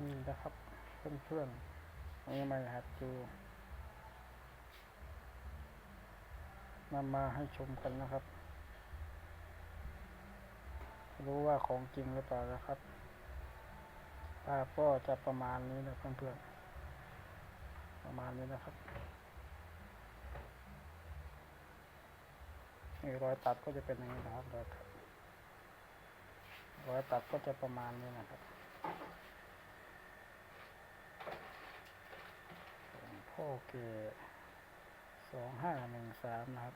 นี่นะครับเพื่อนๆนี่มาหัดดูนำมาให้ชมกันนะครับ รู้ว่าของจริงหรือเปล่านะครับภาพก็จะประมาณนี้นะเพื่อนๆประมาณนี้นะครับนี่รอยตัดก็จะเป็นอย่างนี้นะครับรอยตัดรอยตัดก็จะประมาณนี้นะครับ พ่อ เกสองห้าหนึ่งสามนะครับ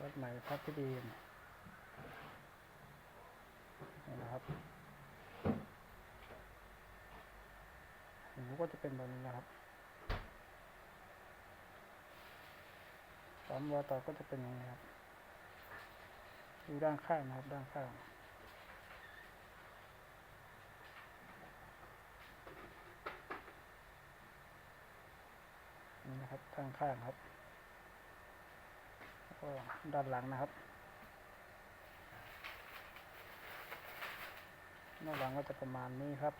วัดใหม่พักพิดีนนี่นะครับหูก็จะเป็นแบบนี้นะครับสามวาตาก็จะเป็นอย่างนี้ครับ ดูด้านข้างนะครับ ด้านข้าง นี่นะครับข้างๆครับแล้วก็ด้านหลังนะครับด้านหลังก็จะประมาณนี้ครับ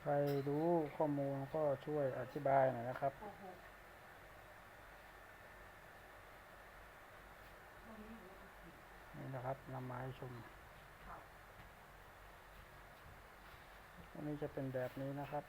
ใครรู้ข้อมูลก็ช่วยอธิบายหน่อยนะครับ นี่นะ ครับนำมาให้ชมอันนี้จะเป็นแบบนี้นะครับ